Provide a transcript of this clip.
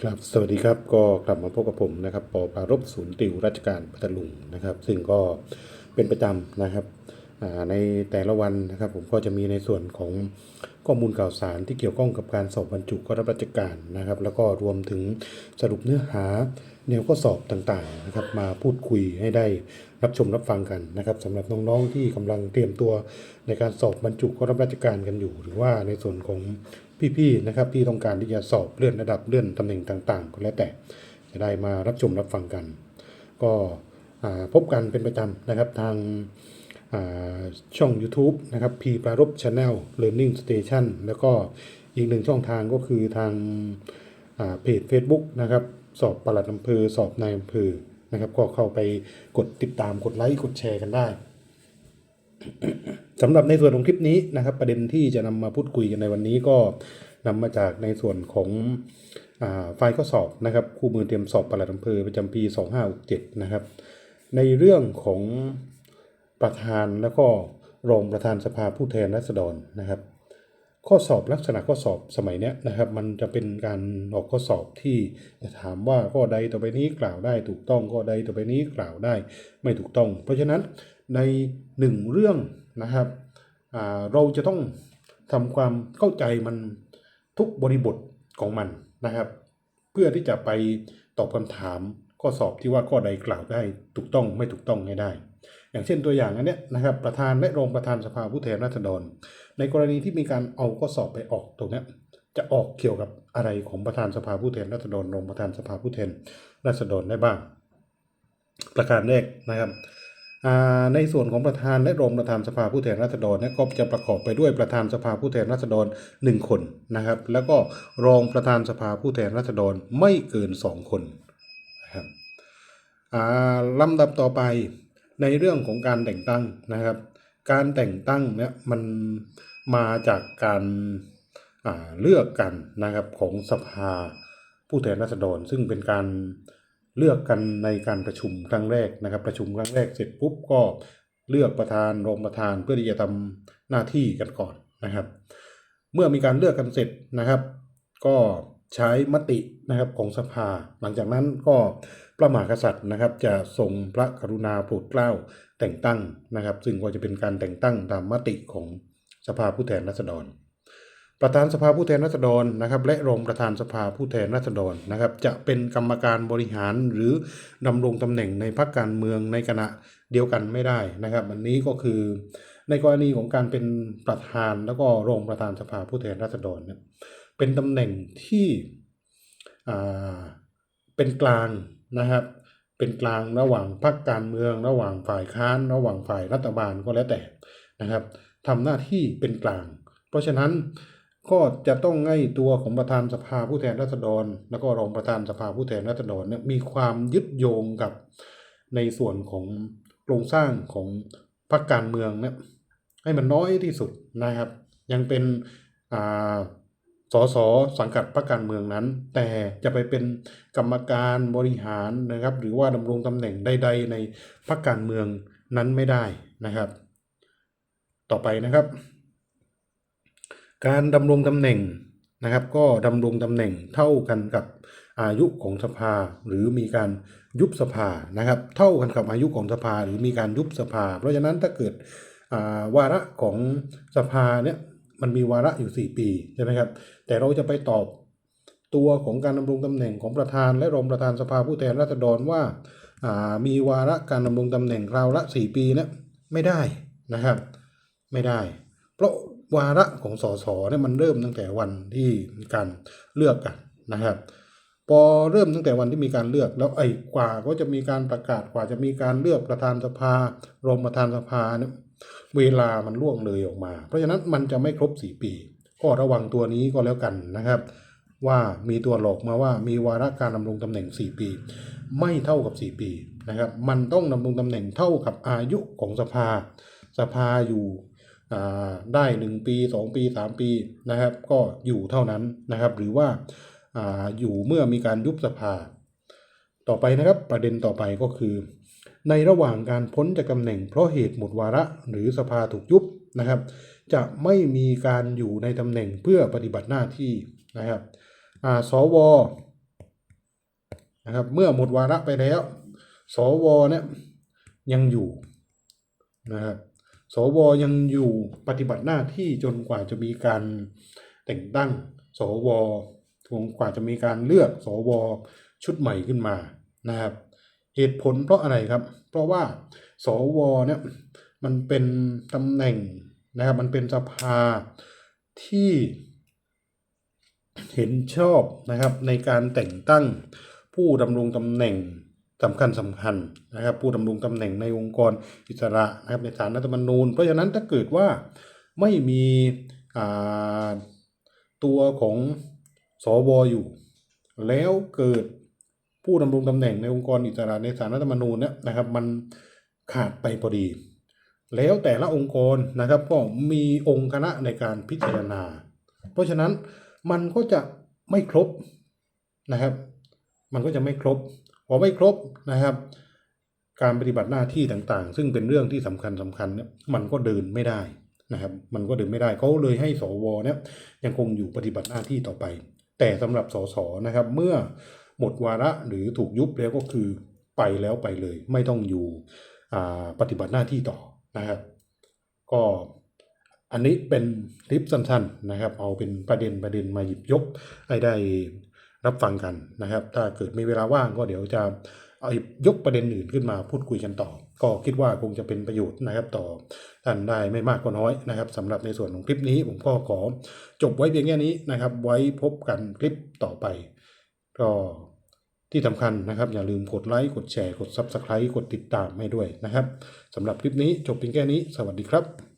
ครับสวัสดีครับก็กลับมาพบกับผมนะครับปอปารบศูนย์ติวราชการพัทลุงนะครับ ซึ่งก็เป็นประจำนะครับในแต่ละวันนะครับ ผมก็จะมีในส่วนของข้อมูลข่าวสารที่เกี่ยวข้องกับการสอบบรรจุข้าราชการนะครับ แล้วก็รวมถึงสรุปเนื้อหา แนวข้อสอบต่างๆนะครับมาพูดคุยให้ได้รับชมรับฟังกันนะครับสำหรับน้องๆที่กำลังเตรียมตัวในการสอบบรรจุเข้ารับราชการกันอยู่ หรือว่าในส่วนของพี่ๆนะครับที่ต้องการที่จะสอบเลื่อนระดับเลื่อนตำแหน่งต่างๆ ก็แล้วแต่จะได้มารับชมรับฟังกัน ก็พบกันเป็นประจำนะครับทางาช่อง YouTube นะครับพีปรารบ Channel Learning Station แล้วก็อีกหนึ่งช่องทางก็คือทางาเพจ Facebook นะครับ สอบปลัดอำเภอ สอบนายอำเภอนะครับ ก็เข้าไปกดติดตามกดไลค์กดแชร์กันได้สำหรับในส่วนของคลิปนี้นะครับ ประเด็นที่จะนำมาพูดคุยกันในวันนี้ก็นำมาจากในส่วนของอาไฟล์ข้อสอบนะครับ คู่มือเตรียมสอบปลัดอำเภอประจำปี 2567 นะครับ ในเรื่องของประธานแล้วก็รองประธานสภาผู้แทนราษฎรนะครับ ข้อสอบลักษณะข้อสอบสมัยเนี้ยนะครับ มันจะเป็นการออกข้อสอบที่จะถามว่าข้อใดต่อไปนี้กล่าวได้ถูกต้องข้อใดต่อไปนี้กล่าวได้ไม่ถูกต้อง เพราะฉะนั้นในหนึ่งเรื่องนะครับเราจะต้องทำความเข้าใจมันทุกบริบทของมันนะครับ เพื่อที่จะไปตอบคำถามข้อสอบที่ว่าข้อใดกล่าวได้ถูกต้องไม่ถูกต้องให้ได้ อย่างเช่นตัวอย่างอันเนี้ยนะครับประธานและรองประธานสภาผู้แทนราษฎร ในกรณีที่มีการเอาข้อสอบไปออกตรงนี้จะออกเกี่ยวกับอะไรของประธานสภาผู้แทนราษฎรรองประธานสภาผู้แทนราษฎรได้บ้าง ประการแรกนะครับอ่าในส่วนของประธานและรองประธานสภาผู้แทนราษฎรเนี่ยก็จะประกอบไปด้วยประธานสภาผู้แทนราษฎรหนึ่งคนนะครับ แล้วก็รองประธานสภาผู้แทนราษฎรไม่เกินสองคนนะครับอ่าลำดับต่อไป ในเรื่องของการแต่งตั้งนะครับ การแต่งตั้งเนี่ยมันมาจากการาเลือกกันนะครับของสภาผู้แทนราษฎร ซึ่งเป็นการเลือกกันในการประชุมครั้งแรกนะครับ ประชุมครั้งแรกเสร็จปุ๊บก็เลือกประธานรองประธานเพื่อที่จะทำหน้าที่กันก่อนนะครับ เมื่อมีการเลือกกันเสร็จนะครับ ก็ใช้มตินะครับของสภา หลังจากนั้นก็ ระมหากษัตริย์นะครับ จะทรงพระกรุณาโปรดเกล้าแต่งตั้งนะครับ ซึ่งก็จะเป็นการแต่งตั้งตามมติของสภาผู้แทนราษฎร ประธานสภาผู้แทนราษฎรนะครับ และรองประธานสภาผู้แทนราษฎรนะครับ จะเป็นกรรมการบริหารหรือดำรงตำแหน่งในพรรคการเมืองในขณะเดียวกันไม่ได้นะครับอันนี้ก็คือในกรณีของการเป็นประธานแล้วก็รองประธานสภาผู้แทนราษฎรเนี่ยเป็นตำแหน่งที่เป็นกลาง นะครับเป็นกลางระหว่างพรรคการเมือง ระหว่างฝ่ายค้าน ระหว่างฝ่ายรัฐบาลก็แล้วแต่นะครับทำหน้าที่เป็นกลาง เพราะฉะนั้นก็จะต้องให้ตัวของประธานสภาผู้แทนราษฎร แล้วก็รองประธานสภาผู้แทนราษฎรเนี่ยมีความยึดโยงกับในส่วนของโครงสร้างของพรรคการเมืองเนี่ยให้มันน้อยที่สุดนะครับ ยังเป็นอ่า สสสังกัดพรรคการเมืองนั้น แต่จะไปเป็นกรรมการบริหารนะครับ หรือว่าดำรงตำแหน่งใด ๆ ในพรรคการเมืองนั้นไม่ได้นะครับ ต่อไปนะครับ การดำรงตำแหน่งนะครับ ก็ดำรงตำแหน่งเท่ากันกับอายุของสภาหรือมีการยุบสภานะครับ เท่ากันกับอายุของสภาหรือมีการยุบสภา เพราะฉะนั้นถ้าเกิดอ่าวาระของสภาเนี่ย มันมีวาระอยู่ 4 ปีใช่ไหมครับ แต่เราจะไปตอบตัวของการดำรงตำแหน่งของประธานและรองประธานสภาผู้แทนราษฎรว่าอ่ามีวาระการดำรงตำแหน่งคราวละ 4 ปีเนี่ยไม่ได้นะครับ ไม่ได้ เพราะวาระของสสเนี่ยมันเริ่มตั้งแต่วันที่มีการเลือกกันนะครับ พอเริ่มตั้งแต่วันที่มีการเลือกแล้วไอ้กว่าก็จะมีการประกาศกว่าจะมีการเลือกประธานสภารองประธานสภาเนี่ย เวลามันล่วงเลยออกมา เพราะฉะนั้นมันจะไม่ครบ 4 ปี ก็ระวังตัวนี้ก็แล้วกันนะครับ ว่ามีตัวหลอกมาว่ามีวาระการดำรงตำแหน่ง 4 ปี ไม่เท่ากับ 4 ปีนะครับ มันต้องดำรงตำแหน่งเท่ากับอายุของสภา สภาอยู่อ่าได้ 1 ปี 2 ปี 3 ปีนะครับ ก็อยู่เท่านั้นนะครับ หรือว่าอ่าอยู่เมื่อมีการยุบสภา ต่อไปนะครับประเด็นต่อไปก็คือ ในระหว่างการพ้นจากตำแหน่งเพราะเหตุหมดวาระหรือสภาถูกยุบนะครับ จะไม่มีการอยู่ในตำแหน่งเพื่อปฏิบัติหน้าที่นะครับอ่าสวนะครับเมื่อหมดวาระไปแล้ว สวเนี่ยยังอยู่นะครับสวยังอยู่ปฏิบัติหน้าที่จนกว่าจะมีการแต่งตั้งสวจนกว่าจะมีการเลือกสวชุดใหม่ขึ้นมานะครับ เหตุผลเพราะอะไรครับ เพราะว่าสวเนี่ยมันเป็นตำแหน่งนะครับ มันเป็นสภาที่เห็นชอบนะครับในการแต่งตั้งผู้ดำรงตำแหน่งสำคัญสำคัญนะครับ ผู้ดำรงตำแหน่งในองค์กรอิสระนะครับในศาลรัฐธรรมนูญ เพราะฉะนั้นถ้าเกิดว่าไม่มีตัวของสวอยู่ แล้วเกิด ผู้ดำรงตำแหน่งในองค์กรอิสระในศาลรัฐธรรมนูญเนี่ยนะครับ มันขาดไปพอดี แล้วแต่ละองค์กรนะครับก็มีองค์คณะในการพิจารณา เพราะฉะนั้นมันก็จะไม่ครบนะครับ มันก็จะไม่ครบพอไม่ครบนะครับ การปฏิบัติหน้าที่ต่างๆ ซึ่งเป็นเรื่องที่สำคัญสำคัญเนี่ยมันก็เดินไม่ได้นะครับ มันก็เดินไม่ได้เขาเลยให้สวเนี่ยยังคงอยู่ปฏิบัติหน้าที่ต่อไป แต่สำหรับสสนะครับเมื่อ หมดวาระหรือถูกยุบแล้วก็คือไปแล้วไปเลย ไม่ต้องอยู่ปฏิบัติหน้าที่ต่อนะครับ ก็อันนี้เป็นคลิปสั้นๆนะครับ เอาเป็นประเด็นประเด็นมาหยิบยกให้ได้รับฟังกันนะครับ ถ้าเกิดมีเวลาว่างก็เดี๋ยวจะเอาหยิบยกประเด็นอื่นขึ้นมาพูดคุยกันต่อ ก็คิดว่าคงจะเป็นประโยชน์นะครับ ต่อท่านได้ไม่มากก็น้อยนะครับสำหรับในส่วนของคลิปนี้ผมก็ขอจบไว้เพียงแค่นี้นะครับ ไว้พบกันคลิปต่อไป ก็ที่สำคัญนะครับ อย่าลืมกดไลค์ กดแชร์ กด Subscribe กดติดตามให้ด้วยนะครับสำหรับคลิปนี้จบเพียงแค่นี้ สวัสดีครับ